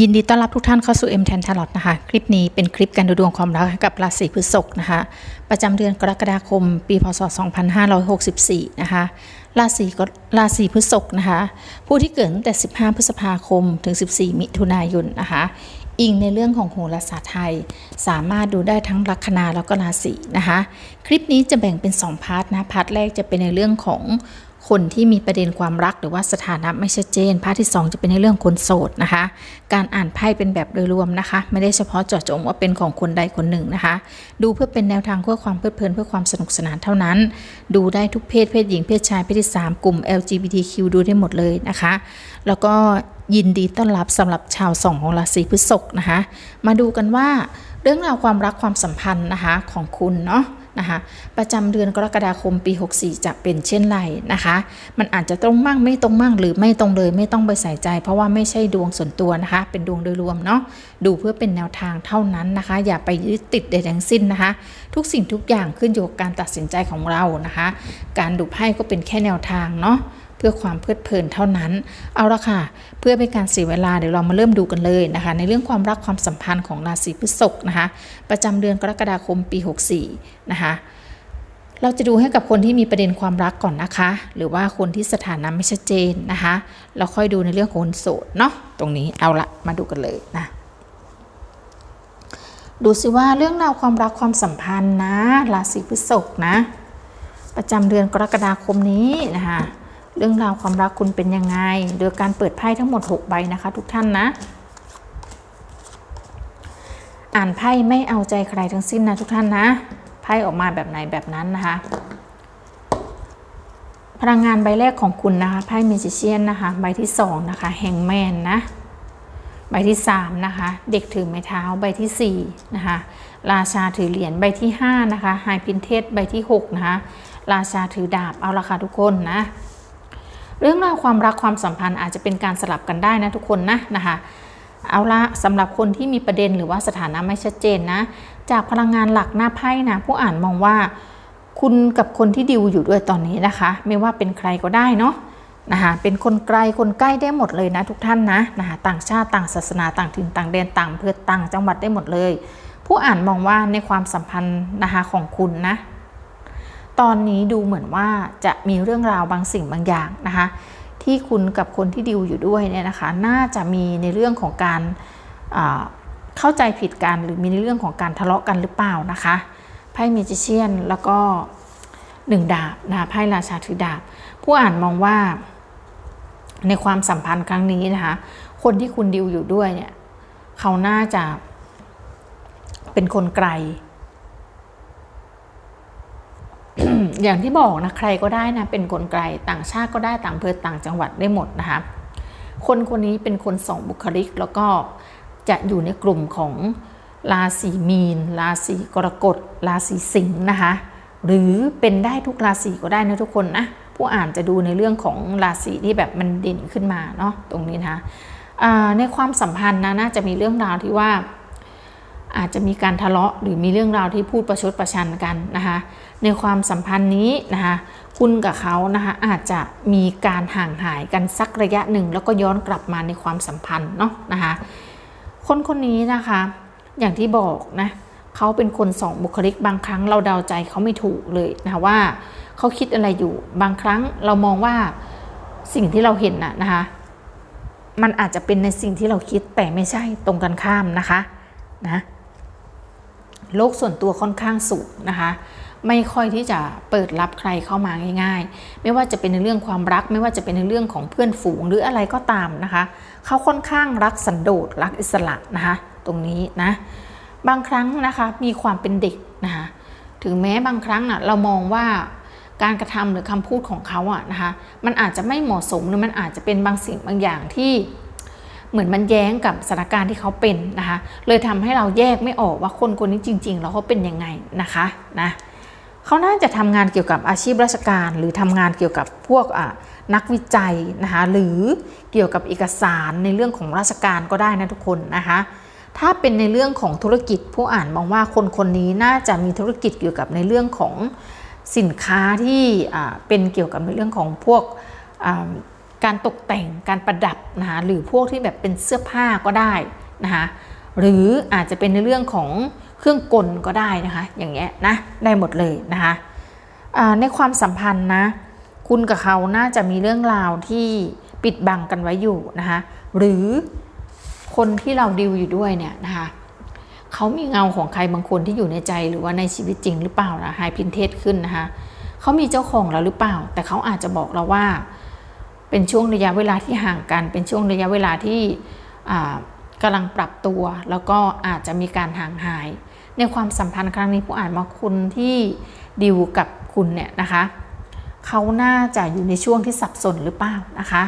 ยินดีต้อนรับทุกท่านเข้าสู่ M แทนทลอตนะคะ คลิปนี้เป็นคลิปการดูดวงความรักกับราศีพฤษภนะคะ ประจำเดือนกรกฎาคม ปีพศ 2564 นะคะ ราศีก็ราศีพฤษภนะคะ ผู้ที่เกิดตั้งแต่ 15 พฤษภาคม ถึง 14 มิถุนายนนะคะ อิงในเรื่องของโหราศาสตร์ไทย สามารถดูได้ทั้งลัคนาแล้วก็ราศีนะคะ คลิปนี้จะแบ่งเป็น 2 พาร์ทนะ พาร์ทแรกจะเป็นในเรื่องของ คนที่มีประเด็นความรักหรือว่าสถานะไม่ชัดเจนพาร์ทที่ 2 จะเป็นในเรื่องคนโสดนะคะ การอ่านไพ่เป็นแบบโดยรวมนะคะ ไม่ได้เฉพาะเจาะจงว่าเป็นของคนใดคนหนึ่งนะคะ ดูเพื่อเป็นแนวทางเพื่อความเพลิดเพลินเพื่อความสนุกสนานเท่านั้น ดูได้ทุกเพศเพศหญิงเพศชายเพศที่ 3 กลุ่ม LGBTQ ดูได้หมดเลยนะคะ แล้วก็ยินดีต้อนรับสำหรับชาวสองของราศีพฤษภนะคะ มาดูกันว่าเรื่องราวความรักความสัมพันธ์นะคะของคุณเนาะ นะคะประจำเดือนกรกฎาคมปี 64 จะเป็นเช่นไรนะคะ มันอาจจะตรงมั่งไม่ตรงมั่งหรือไม่ตรงเลยไม่ต้องไปใส่ใจ เพราะว่าไม่ใช่ดวงส่วนตัวนะคะ เป็นดวงโดยรวมเนาะดูเพื่อเป็นแนวทางเท่านั้นนะคะ อย่าไปยึดติดใดทั้งสิ้นนะคะ ทุกสิ่งทุกอย่างขึ้นอยู่กับการตัดสินใจของเรานะคะ การดูไพ่ก็เป็นแค่แนวทางเนาะ เพื่อความเพลิดเพลินเท่านั้น เอาละค่ะ เพื่อเป็นการเสียเวลาเดี๋ยวเรามาเริ่มดูกันเลยนะคะ ในเรื่องความรักความสัมพันธ์ของราศีพฤษภนะคะ ประจำเดือนกรกฎาคมปี 64 นะคะเราจะดูให้กับคนที่มีประเด็นความรักก่อนนะคะ หรือว่าคนที่สถานะไม่ชัดเจนนะคะ เราค่อยดูในเรื่องของคนโสดเนาะตรงนี้เอาละมาดูกันเลยนะดูสิว่าเรื่องราวความรักความสัมพันธ์นะราศีพฤษภนะ ประจำเดือนกรกฎาคมนี้นะคะ เรื่องราวความรักคุณเป็นยังไงโดยการเปิดไพ่ทั้งหมด 6 ใบนะคะ ทุกท่านนะ อ่านไพ่ไม่เอาใจใครทั้งสิ้นนะทุกท่านนะไพ่ออกมาแบบไหนแบบนั้นนะคะ พลังงานใบแรกของคุณนะคะไพ่เมจิเชียนนะคะใบที่2นะคะแฮงแมนนะใบที่3นะคะเด็กถือไม้เท้าใบที่4นะคะราชาถือเหรียญใบที่5นะคะไฮพินเทสใบที่6นะคะราชาถือดาบเอาละค่ะทุกคนนะ เรื่องราวความรักความสัมพันธ์อาจจะเป็นการสลับกันได้นะทุกคนนะนะคะเอาละสำหรับคนที่มีประเด็นหรือว่าสถานะไม่ชัดเจนนะ จากพลังงานหลักหน้าไพ่นะผู้อ่านมองว่า คุณกับคนที่ดิวอยู่ด้วยตอนนี้นะคะ ไม่ว่าเป็นใครก็ได้เนาะนะคะเป็นคนไกลคนใกล้ได้หมดเลยนะทุกท่านนะนะคะต่างชาติต่างศาสนาต่างถิ่นต่างแดนต่างอำเภอต่างจังหวัดได้หมดเลย ผู้อ่านมองว่าในความสัมพันธ์นะคะของคุณนะ ตอนนี้ดูเหมือนว่าจะมีเรื่องราวบางสิ่งบางอย่างนะคะที่คุณกับคนที่ดิวอยู่ด้วยเนี่ยนะคะ น่าจะมีในเรื่องของการเข้าใจผิดกันหรือมีในเรื่องของการทะเลาะกันหรือเปล่านะคะไพ่เมจิเชียนแล้วก็หนึ่งดาบนะคะไพ่ราชาถือดาบ ผู้อ่านมองว่าในความสัมพันธ์ครั้งนี้นะคะ คนที่คุณดิวอยู่ด้วยเนี่ย เขาน่าจะเป็นคนไกล อย่างที่บอกนะใครก็ได้นะเป็นคนไกลต่างชาติก็ได้ต่างอำเภอต่างจังหวัดได้หมดนะคะคนคนนี้เป็นคนสองบุคลิก แล้วก็จะอยู่ในกลุ่มของราศีมีน ราศีกรกฎ ราศีสิงห์นะคะหรือเป็นได้ทุกราศีก็ได้นะทุกคนนะผู้อ่านจะดูในเรื่องของราศีที่แบบมันเด่นขึ้นมาเนาะตรงนี้นะคะในความสัมพันธ์นะน่าจะมีเรื่องราวที่ว่าอาจจะมีการทะเลาะหรือมีเรื่องราวที่พูดประชดประชันกันนะคะ ในความสัมพันธ์นี้นะคะคุณกับเขานะคะอาจจะมีการห่างหายกันสักระยะหนึ่ง แล้วก็ย้อนกลับมาในความสัมพันธ์เนาะนะคะคนคนนี้นะคะอย่างที่บอกนะเขาเป็นคนสองบุคลิกบางครั้งเราเดาใจเขาไม่ถูกเลยนะคะว่าเขาคิดอะไรอยู่บางครั้งเรามองว่าสิ่งที่เราเห็นน่ะนะคะมันอาจจะเป็นในสิ่งที่เราคิดแต่ไม่ใช่ตรงกันข้ามนะคะนะโลกส่วนตัวค่อนข้างสูงนะคะ ไม่ค่อยที่จะเปิดรับใครเข้ามาง่าย ๆ ไม่ว่าจะเป็นในเรื่องความรัก ไม่ว่าจะเป็นในเรื่องของเพื่อนฝูงหรืออะไรก็ตามนะคะ เขาค่อนข้างรักสันโดษรักอิสระนะคะ ตรงนี้นะ บางครั้งนะคะมีความเป็นเด็กนะคะถึงแม้บางครั้งนะเรามองว่าการกระทำหรือคำพูดของเขาอะนะคะ มันอาจจะไม่เหมาะสมหรือมันอาจจะเป็นบางสิ่งบางอย่างที่เหมือนมันแย้งกับสถานการณ์ที่เขาเป็นนะคะ เลยทำให้เราแยกไม่ออกว่าคนคนนี้จริง ๆ แล้วเขาเป็นยังไงนะคะนะ เขาน่าจะทำงานเกี่ยวกับอาชีพราชการ หรือทำงานเกี่ยวกับพวกนักวิจัยนะคะหรือเกี่ยวกับเอกสารในเรื่องของราชการก็ได้นะทุกคนนะคะถ้าเป็นในเรื่องของธุรกิจผู้อ่านมองว่าคนคนนี้น่าจะมีธุรกิจเกี่ยวกับในเรื่องของสินค้าที่เป็นเกี่ยวกับในเรื่องของพวกการตกแต่งการประดับนะคะหรือพวกที่แบบเป็นเสื้อผ้าก็ได้นะคะหรืออาจจะเป็นในเรื่องของ เครื่องกลก็ได้นะคะ อย่างเงี้ยนะได้หมดเลยนะคะในความสัมพันธ์นะ คุณกับเขาน่าจะมีเรื่องราวที่ปิดบังกันไว้อยู่นะคะหรือคนที่เราดิวอยู่ด้วยเนี่ยนะคะเขามีเงาของใครบางคนที่อยู่ในใจหรือว่าในชีวิตจริงหรือเปล่านะไฮพินเทสขึ้นนะคะเขามีเจ้าของแล้วหรือเปล่า แต่เขาอาจจะบอกเราว่า เป็นช่วงระยะเวลาที่ห่างกัน เป็นช่วงระยะเวลาที่อ่า กำลังปรับตัว แล้วก็อาจจะมีการห่างหาย ในความสัมพันธ์ครั้งนี้ผู้อ่านมาคุณที่ดิวกับคุณเนี่ยนะคะเขาน่าจะอยู่ในช่วงที่สับสนหรือเปล่านะคะ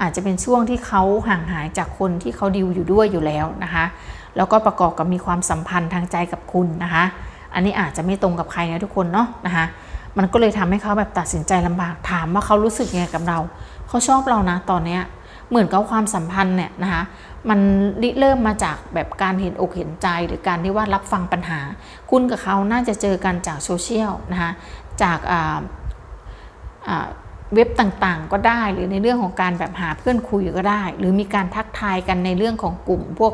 อาจจะเป็นช่วงที่เขาห่างหายจากคนที่เขาดิวอยู่ด้วยอยู่แล้วนะคะ แล้วก็ประกอบกับมีความสัมพันธ์ทางใจกับคุณนะคะ อันนี้อาจจะไม่ตรงกับใครนะทุกคนเนาะนะคะ มันก็เลยทำให้เขาแบบตัดสินใจลำบากถามว่าเขารู้สึกยังไงกับเราเขาชอบเรานะตอนเนี้ย เหมือนกับความสัมพันธ์เนี่ยนะคะมันริเริ่มมาจากแบบการเห็นอกเห็นใจหรือการที่ว่ารับฟังปัญหา คุณกับเขาน่าจะเจอกันจากโซเชียลนะคะจากเว็บต่างๆ ก็ได้หรือในเรื่องของการแบบหาเพื่อนคุยก็ได้ หรือมีการทักทายกันในเรื่องของกลุ่ม พวก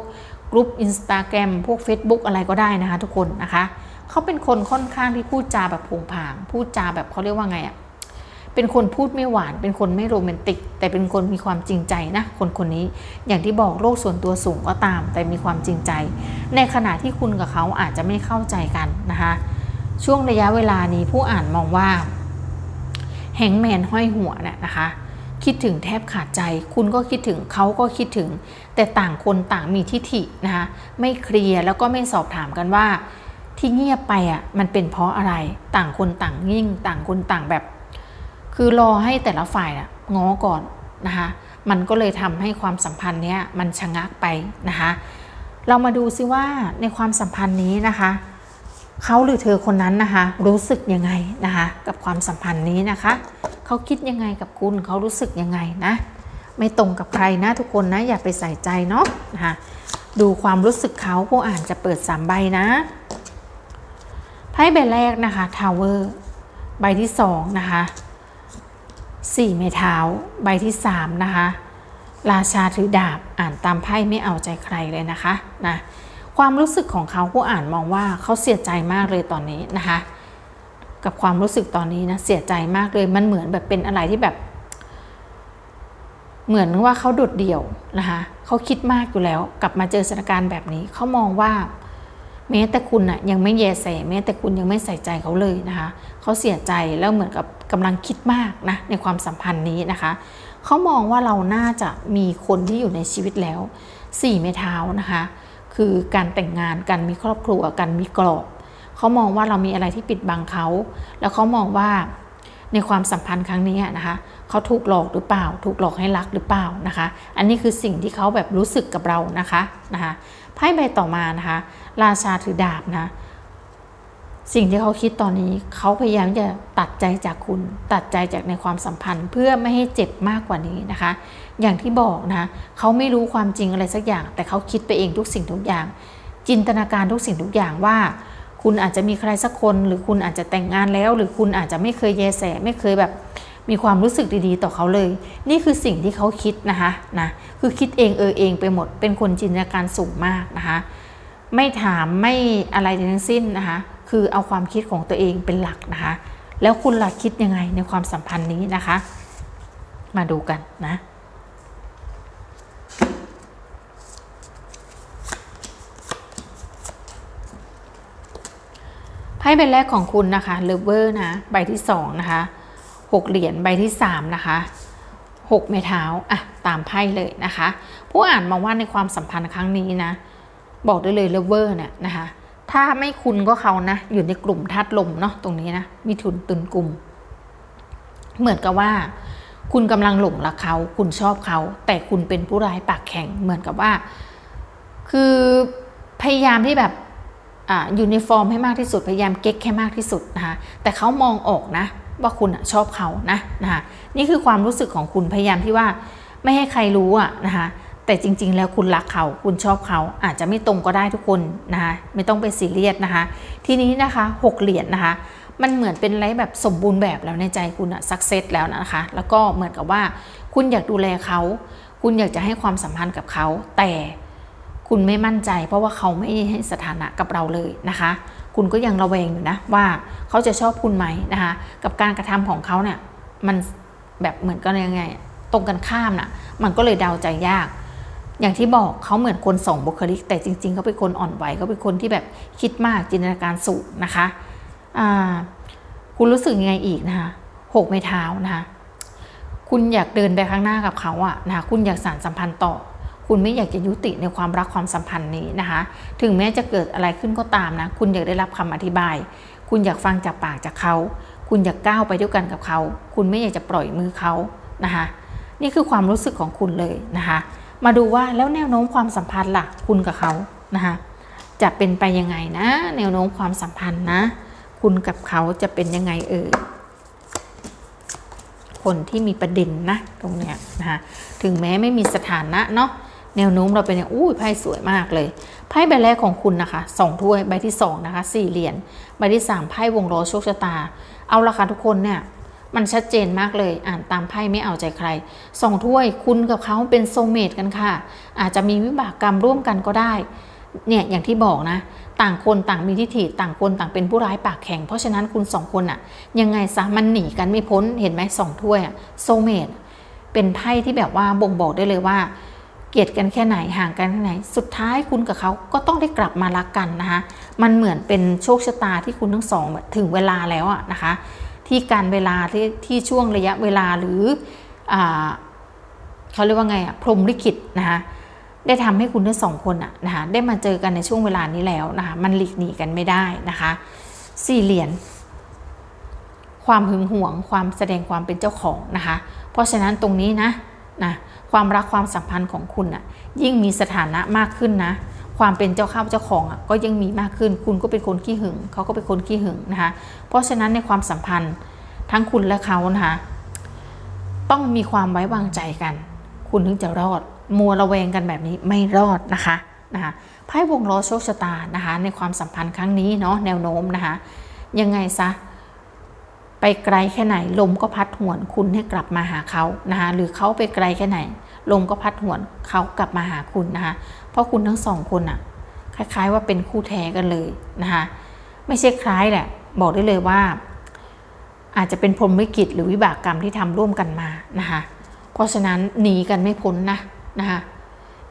กลุ่มอินสตาแกรมพวก Facebook อะไรก็ได้นะคะทุกคนนะคะเขาเป็นคนค่อนข้างที่พูดจาแบบผงผางพูดจาแบบเขาเรียกว่าไงอะ่ะ เป็นคนพูดไม่หวาน เป็นคนไม่โรแมนติก แต่เป็นคนมีความจริงใจนะ คนคนนี้ อย่างที่บอกโลกส่วนตัวสูงก็ตาม แต่มีความจริงใจ ในขณะที่คุณกับเขาอาจจะไม่เข้าใจกันนะคะ ช่วงระยะเวลานี้ผู้อ่านมองว่า แฮงแมนห้อยหัวเนี่ยนะคะคิดถึงแทบขาดใจ คุณก็คิดถึงเขาก็คิดถึง แต่ต่างคนต่างมีทิฐินะคะไม่เคลียร์แล้วก็ไม่สอบถามกันว่า ที่เงียบไปอะมันเป็นเพราะอะไร ต่างคนต่างยิ่ง ต่างคนต่างแบบ คือรอให้แต่ละฝ่ายอะง้อก่อนนะคะมันก็เลยทำให้ความสัมพันธ์เนี้ยมันชะงักไปนะคะเรามาดูซิว่าในความสัมพันธ์นี้นะคะเขาหรือเธอคนนั้นนะคะรู้สึกยังไงนะคะกับความสัมพันธ์นี้นะคะเขาคิดยังไงกับคุณเขารู้สึกยังไงนะไม่ตรงกับใครนะทุกคนนะอย่าไปใส่ใจเนาะนะคะดูความรู้สึกเขาผู้อ่านจะเปิดสามใบนะไพ่ใบแรกนะคะทาวเวอร์ใบที่สองนะคะ สี่ไม้เท้า ใบที่สามนะคะ ราชาถือดาบอ่านตามไพ่ไม่เอาใจใครเลยนะคะนะความรู้สึกของเขาผู้อ่านมองว่าเขาเสียใจมากเลยตอนนี้นะคะ กับความรู้สึกตอนนี้นะเสียใจมากเลยมันเหมือนแบบเป็นอะไรที่แบบ เหมือนว่าเขาโดดเดี่ยวนะคะเขาคิดมากอยู่แล้ว กลับมาเจอสถานการณ์แบบนี้เขามองว่า แม้แต่คุณน่ะยังไม่แยแสแม้แต่คุณยังไม่ใส่ใจเขาเลยนะคะเขาเสียใจแล้วเหมือนกับกำลังคิดมากนะในความสัมพันธ์นี้นะคะเขามองว่าเราน่าจะมีคนที่อยู่ในชีวิตแล้วสี่ไม้เท้านะคะคือการแต่งงานกันมีครอบครัวกันมีกรอบเขามองว่าเรามีอะไรที่ปิดบังเขา แล้วเขามองว่าในความสัมพันธ์ครั้งนี้นะคะเขาถูกหลอกหรือเปล่า ถูกหลอกให้รักหรือเปล่านะคะ อันนี้คือสิ่งที่เขาแบบรู้สึกกับเรานะคะนะคะไพ่ใบต่อมานะคะ ราชาถือดาบนะ สิ่งที่เขาคิดตอนนี้เขาพยายามจะตัดใจจากคุณ ตัดใจจากในความสัมพันธ์ เพื่อไม่ให้เจ็บมากกว่านี้นะคะ อย่างที่บอกนะเขาไม่รู้ความจริงอะไรสักอย่าง แต่เขาคิดไปเองทุกสิ่งทุกอย่าง จินตนาการทุกสิ่งทุกอย่างว่าคุณอาจจะมีใครสักคน หรือคุณอาจจะแต่งงานแล้ว หรือคุณอาจจะไม่เคยแยแสไม่เคยแบบมีความรู้สึกดีๆ ต่อเขาเลย นี่คือสิ่งที่เขาคิดนะคะนะคือคิดเองเออเองไปหมดเป็นคนจินตนาการสูงมากนะคะ ไม่ถามไม่อะไรทั้งสิ้นนะคะ คือเอาความคิดของตัวเองเป็นหลักนะคะ แล้วคุณล่ะคิดยังไงในความสัมพันธ์นี้นะคะ มาดูกันนะไพ่ใบแรกของคุณนะคะเลเวอร์นะใบที่สองนะคะหกเหรียญใบที่สามนะคะหกไม้เท้าอะตามไพ่เลยนะคะ ผู้อ่านมองว่าในความสัมพันธ์ครั้งนี้นะ บอกได้เลยเลเวอร์เนี่ยนะคะถ้าไม่คุณก็เขานะ อยู่ในกลุ่มธาตุลมเนาะตรงนี้นะมีทุนตุนกลุ่ม เหมือนกับว่า คุณกำลังหลงรักเขา คุณชอบเขา แต่คุณเป็นผู้ร้ายปากแข็ง เหมือนกับว่า คือพยายามที่แบบอ่าอยู่ในฟอร์มให้มากที่สุดพยายามเก๊กให้มากที่สุดนะคะแต่เขามองออกนะ ว่าคุณอะชอบเขานะนะคะนี่คือความรู้สึกของคุณพยายามที่ว่าไม่ให้ใครรู้อะนะคะ แต่จริง ๆ แล้วคุณรักเขาคุณชอบเขาอาจจะไม่ตรงก็ได้ทุกคนนะคะไม่ต้องไปซีเรียสนะคะ ทีนี้นะคะหกเหรียญนะคะ มันเหมือนเป็นอะไรแบบสมบูรณ์แบบแล้วในใจคุณอะสักเซสแล้วนะคะ แล้วก็เหมือนกับว่า คุณอยากดูแลเขา คุณอยากจะให้ความสัมพันธ์กับเขา แต่คุณไม่มั่นใจ เพราะว่าเขาไม่ให้สถานะกับเราเลยนะคะ คุณก็ยังระแวงอยู่นะว่าเขาจะชอบคุณไหมนะคะ กับการกระทำของเขาเนี่ยมันแบบเหมือนกันยังไง ตรงกันข้ามน่ะมันก็เลยเดาใจยาก อย่างที่บอกเขาเหมือนคนสองบุคลิก แต่จริง ๆเขาเป็นคนอ่อนไหวเขาเป็นคนที่แบบคิดมากจินตนาการสูงนะคะอ่าคุณรู้สึกยังไงอีกนะคะหกไม้เท้านะคะคุณอยากเดินไปข้างหน้ากับเขาอะนะคะคุณอยากสานสัมพันธ์ต่อ คุณไม่อยากจะยุติในความรักความสัมพันธ์นี้นะคะ ถึงแม้จะเกิดอะไรขึ้นก็ตามนะ คุณอยากได้รับคำอธิบาย คุณอยากฟังจากปากจากเขา คุณอยากก้าวไปด้วยกันกับเขา คุณไม่อยากจะปล่อยมือเขานะคะ นี่คือความรู้สึกของคุณเลยนะคะ มาดูว่าแล้วแนวโน้มความสัมพันธ์ล่ะคุณกับเขานะคะจะเป็นไปยังไงนะ แนวโน้มความสัมพันธ์นะ คุณกับเขาจะเป็นยังไงเอ่ยคนที่มีประเด็นนะตรงเนี้ยนะคะถึงแม้ไม่มีสถานะเนาะแนวโน้มเราเป็นอย่างอุ้ยไพ่สวยมากเลยไพ่ใบแรกของคุณนะคะสองถ้วยใบที่สองนะคะสี่เหรียญใบที่สามไพ่วงล้อโชคชะตา เอาละค่ะทุกคนเนี่ย มันชัดเจนมากเลย อ่านตามไพ่ไม่เอาใจใครสองถ้วยคุณกับเขาเป็นโซเมตกันค่ะ อาจจะมีวิบากกรรมร่วมกันก็ได้ เนี่ยอย่างที่บอกนะ ต่างคนต่างมีทิฐิต่างคนต่างเป็นผู้ร้ายปากแข็ง เพราะฉะนั้นคุณสองคนอะยังไงซะมันหนีกันไม่พ้นเห็นไหมสองถ้วยอะโซเมตเป็นไพ่ที่แบบว่าบ่งบอกได้เลยว่าเกลียดกันแค่ไหนห่างกันแค่ไหน สุดท้ายคุณกับเขาก็ต้องได้กลับมารักกันนะคะ มันเหมือนเป็นโชคชะตาที่คุณทั้งสองถึงเวลาแล้วอะนะคะ ที่การเวลาที่ที่ช่วงระยะเวลาหรืออเขาเรียกว่าไงอะพรหมลิขิตนะคะได้ทำให้คุณทั้งสองคนอะนะคะได้มาเจอกันในช่วงเวลานี้แล้วนะคะมันหลีกหนีกันไม่ได้นะคะสี่เหรียญความหึงหวงความแสดงความเป็นเจ้าของนะคะ เพราะฉะนั้นตรงนี้นะนะความรักความสัมพันธ์ของคุณอะยิ่งมีสถานะมากขึ้นนะ ความเป็นเจ้าข้าวเจ้าของอะก็ยังมีมากขึ้น คุณก็เป็นคนขี้หึงเขาก็เป็นคนขี้หึงนะคะ เพราะฉะนั้นในความสัมพันธ์ทั้งคุณและเขานะคะต้องมีความไว้วางใจกัน คุณถึงจะรอด มัวระแวงกันแบบนี้ไม่รอดนะคะนะคะไพ่วงล้อโชคชะตานะคะ ในความสัมพันธ์ครั้งนี้เนาะแนวโน้มนะคะ ยังไงซะไปไกลแค่ไหนลมก็พัดหวนคุณให้กลับมาหาเขานะคะหรือเขาไปไกลแค่ไหน ลมก็พัดหวนเขากลับมาหาคุณนะคะ เพราะคุณทั้งสองคนอะคล้าย ๆ ว่าเป็นคู่แท้กันเลยนะคะ ไม่ใช่คล้ายแหละ บอกได้เลยว่า อาจจะเป็นพรหมลิขิตหรือวิบากกรรมที่ทำร่วมกันมานะคะ เพราะฉะนั้นหนีกันไม่พ้นนะนะคะ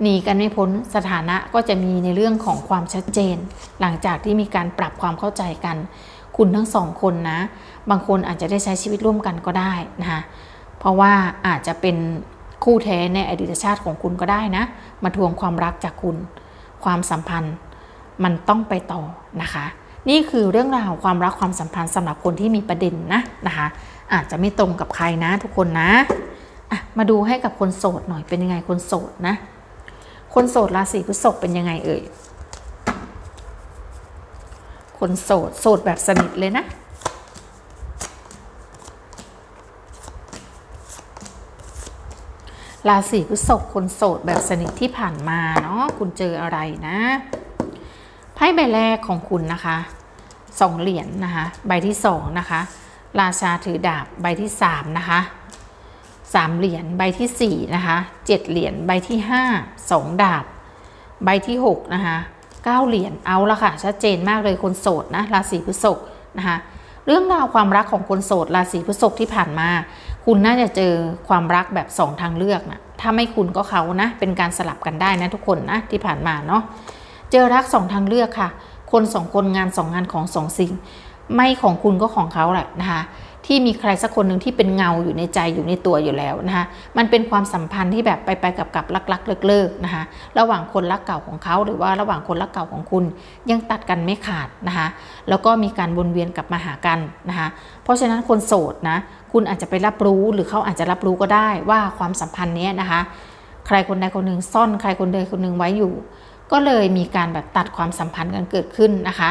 หนีกันไม่พ้นสถานะก็จะมีในเรื่องของความชัดเจน หลังจากที่มีการปรับความเข้าใจกัน คุณทั้งสองคนนะ บางคนอาจจะได้ใช้ชีวิตร่วมกันก็ได้นะคะเพราะว่าอาจจะเป็น คู่แท้ในอดีตชาติของคุณก็ได้นะ มาทวงความรักจากคุณ ความสัมพันธ์มันต้องไปต่อนะคะ นี่คือเรื่องราวความรักความสัมพันธ์สำหรับคนที่มีประเด็นนะนะคะ อาจจะไม่ตรงกับใครนะทุกคนนะะมาดูให้กับคนโสดหน่อยเป็นยังไงคนโสดนะ คนโสดราศีพฤษภเป็นยังไงเอ่ยคนโสดโสดแบบสนิทเลยนะ ราศีพฤษภคนโสดแบบสนิทที่ผ่านมาเนาะคุณเจออะไรนะไพ่ใบแรกของคุณนะคะสองเหรียญนนะคะ ใบที่สองนะคะ ราชาถือดาบใบที่สามนะคะสามเหรียญใบที่สี่นะคะเจ็ดเหรียญใบที่ห้าสองดาบ ใบที่หกนะคะเก้าเหรียญเอาละค่ะชัดเจนมากเลยคนโสดนะราศีพฤษภนะคะเรื่องราวความรักของคนโสดราศีพฤษภที่ผ่านมา คุณน่าจะเจอความรักแบบสองทางเลือกนะถ้าไม่คุณก็เขานะ เป็นการสลับกันได้นะทุกคนนะที่ผ่านมาเนาะเจอรักสองทางเลือกค่ะ คนสองคนงานสองงานของสองสิ่ง ไม่ของคุณก็ของเขาแหละนะคะ ที่มีใครสักคนหนึ่งที่เป็นเงาอยู่ในใจอยู่ในตัวอยู่แล้วนะคะมันเป็นความสัมพันธ์ที่แบบไปไปกับกับรักรักเลิกเลิกนะคะระหว่างคนรักเก่าของเขาหรือว่าระหว่างคนรักเก่าของคุณยังตัดกันไม่ขาดนะคะแล้วก็มีการวนเวียนกลับมาหากันนะคะเพราะฉะนั้นคนโสดนะคุณอาจจะไปรับรู้หรือเขาอาจจะรับรู้ก็ได้ว่าความสัมพันธ์นี้นะคะ ใครคนใดคนหนึ่งซ่อนใครคนใดคนหนึ่งไว้อยู่ ก็เลยมีการแบบตัดความสัมพันธ์กันเกิดขึ้นนะคะ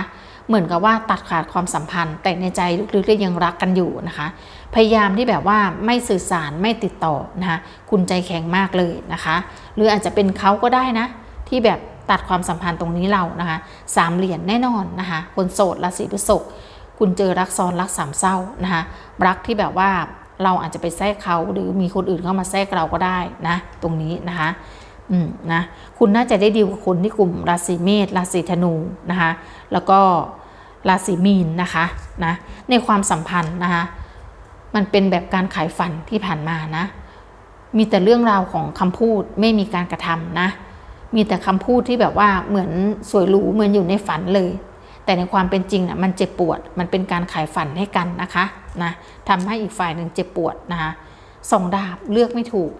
เหมือนกับว่าตัดขาดความสัมพันธ์ แต่ในใจลึกๆยังรักกันอยู่นะคะ พยายามที่แบบว่าไม่สื่อสารไม่ติดต่อนะคะคุณใจแข็งมากเลยนะคะ หรืออาจจะเป็นเขาก็ได้นะ ที่แบบตัดความสัมพันธ์ตรงนี้เรานะคะสามเหรียญแน่นอนนะคะคนโสดราศีพฤษภคุณเจอรักซ้อนรักสามเศร้านะคะรักที่แบบว่าเราอาจจะไปแทรกเขาหรือมีคนอื่นเข้ามาแทรกเราก็ได้นะ ตรงนี้นะคะ อืมนะคุณน่าจะได้ดีลกับคนที่กลุ่มราศีเมษราศีธนูนะคะแล้วก็ราศีมีนนะคะนะในความสัมพันธ์นะคะมันเป็นแบบการขายฝันที่ผ่านมานะ มีแต่เรื่องราวของคำพูดไม่มีการกระทำนะ มีแต่คำพูดที่แบบว่าเหมือนสวยหรูเหมือนอยู่ในฝันเลย แต่ในความเป็นจริงน่ะมันเจ็บปวด มันเป็นการขายฝันให้กันนะคะนะทำให้อีกฝ่ายหนึ่งเจ็บปวดนะคะสองดาบเลือกไม่ถูก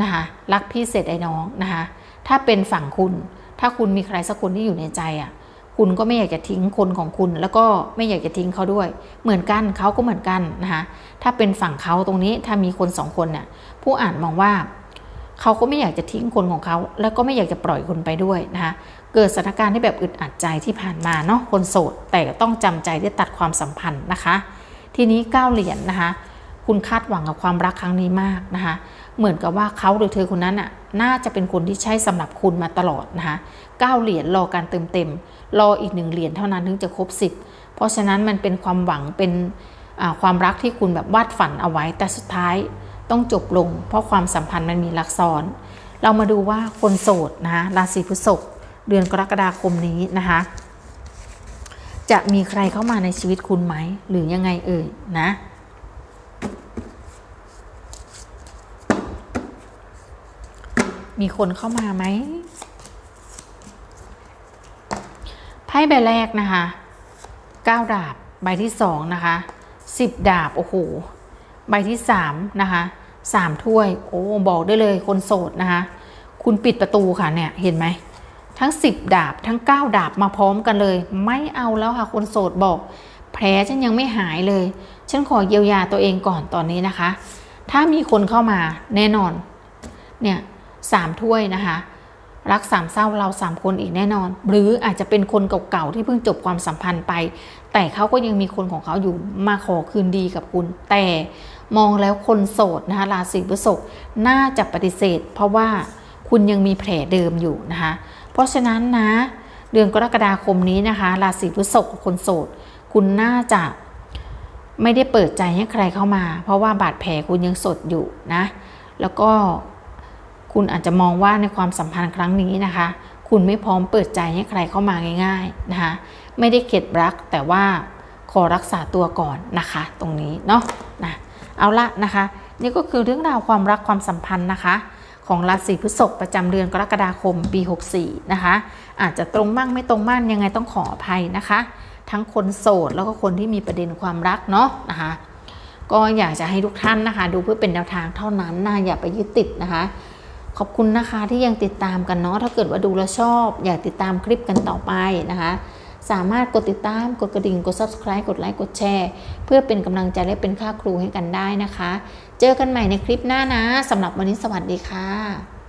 นะคะรักพี่เสร็จไอ้น้องนะคะถ้าเป็นฝั่งคุณ ถ้าคุณมีใครสักคนที่อยู่ในใจอะคุณก็ไม่อยากจะทิ้งคนของคุณ แล้วก็ไม่อยากจะทิ้งเขาด้วย เหมือนกันเขาก็เหมือนกันนะคะถ้าเป็นฝั่งเขาตรงนี้ถ้ามีคนสองคนเนี่ยผู้อ่านมองว่าเขาก็ไม่อยากจะทิ้งคนของเขา แล้วก็ไม่อยากจะปล่อยคนไปด้วยนะคะเกิดสถานการณ์ที่แบบอึดอัดใจที่ผ่านมาเนาะคนโสด แต่ต้องจำใจที่ตัดความสัมพันธ์นะคะ ทีนี้เก้าเหรียญนะคะ คุณคาดหวังกับความรักครั้งนี้มากนะคะ เหมือนกับว่าเขาหรือเธอคนนั้นอะน่าจะเป็นคนที่ใช่สำหรับคุณมาตลอดนะคะเก้าเหรียญรอการเติมเต็ม รออีกหนึ่งเหรียญเท่านั้นถึงจะครบสิบเพราะฉะนั้นมันเป็นความหวังเป็นความรักที่คุณแบบวาดฝันเอาไว้แต่สุดท้ายต้องจบลง เพราะความสัมพันธ์มันมีลักซ้อน เรามาดูว่าคนโสดนะคะราศีพฤษภเดือนกรกฎาคมนี้นะคะจะมีใครเข้ามาในชีวิตคุณไหม หรือยังไงเอ่ยนะ มีคนเข้ามาไหมไพ่ใบแรกนะคะ9ดาบ ใบที่สองนะคะ10ดาบ โอ้โห ใบที่สามนะคะสามถ้วย โอ้ บอกได้เลยคนโสดนะคะ คุณปิดประตูค่ะเนี่ย เห็นไหม ทั้ง10ดาบ ทั้ง9ดาบมาพร้อมกันเลย ไม่เอาแล้วค่ะ คนโสดบอก แผลฉันยังไม่หายเลย ฉันขอเยียวยาตัวเองก่อนตอนนี้นะคะ ถ้ามีคนเข้ามาแน่นอน เนี่ย สามถ้วยนะคะ รักสามเศร้าเราสามคนอีกแน่นอน หรืออาจจะเป็นคนเก่าๆที่เพิ่งจบความสัมพันธ์ไป แต่เขาก็ยังมีคนของเขาอยู่มาขอคืนดีกับคุณ แต่มองแล้วคนโสดนะคะราศีพฤษภน่าจะปฏิเสธ เพราะว่าคุณยังมีแผลเดิมอยู่นะคะ เพราะฉะนั้นนะ เดือนกรกฎาคมนี้นะคะ ราศีพฤษภคนโสด คุณน่าจะไม่ได้เปิดใจให้ใครเข้ามา เพราะว่าบาดแผลคุณยังสดอยู่นะ แล้วก็ คุณอาจจะมองว่าในความสัมพันธ์ครั้งนี้นะคะ คุณไม่พร้อมเปิดใจให้ใครเข้ามาง่ายๆนะคะ ไม่ได้เข็ดรักแต่ว่าขอรักษาตัวก่อนนะคะ ตรงนี้เนาะนะเอาละนะคะ นี่ก็คือเรื่องราวความรักความสัมพันธ์นะคะ ของราศีพฤษภประจำเดือนกรกฎาคมปี 64 นะคะ อาจจะตรงบ้างไม่ตรงบ้างยังไงต้องขออภัยนะคะ ทั้งคนโสดแล้วก็คนที่มีประเด็นความรักเนาะนะคะก็อยากจะให้ทุกท่านนะคะ ดูเพื่อเป็นแนวทางเท่านั้นนะอย่าไปยึดติดนะคะ ขอบคุณนะคะที่ยังติดตามกันเนาะถ้าเกิดว่าดูแล้วชอบ อยากติดตามคลิปกันต่อไปนะคะ สามารถกดติดตามกดกระดิ่งกด subscribe กดไลค์กดแชร์ เพื่อเป็นกำลังใจและเป็นค่าครูให้กันได้นะคะ เจอกันใหม่ในคลิปหน้านะสำหรับวันนี้สวัสดีค่ะ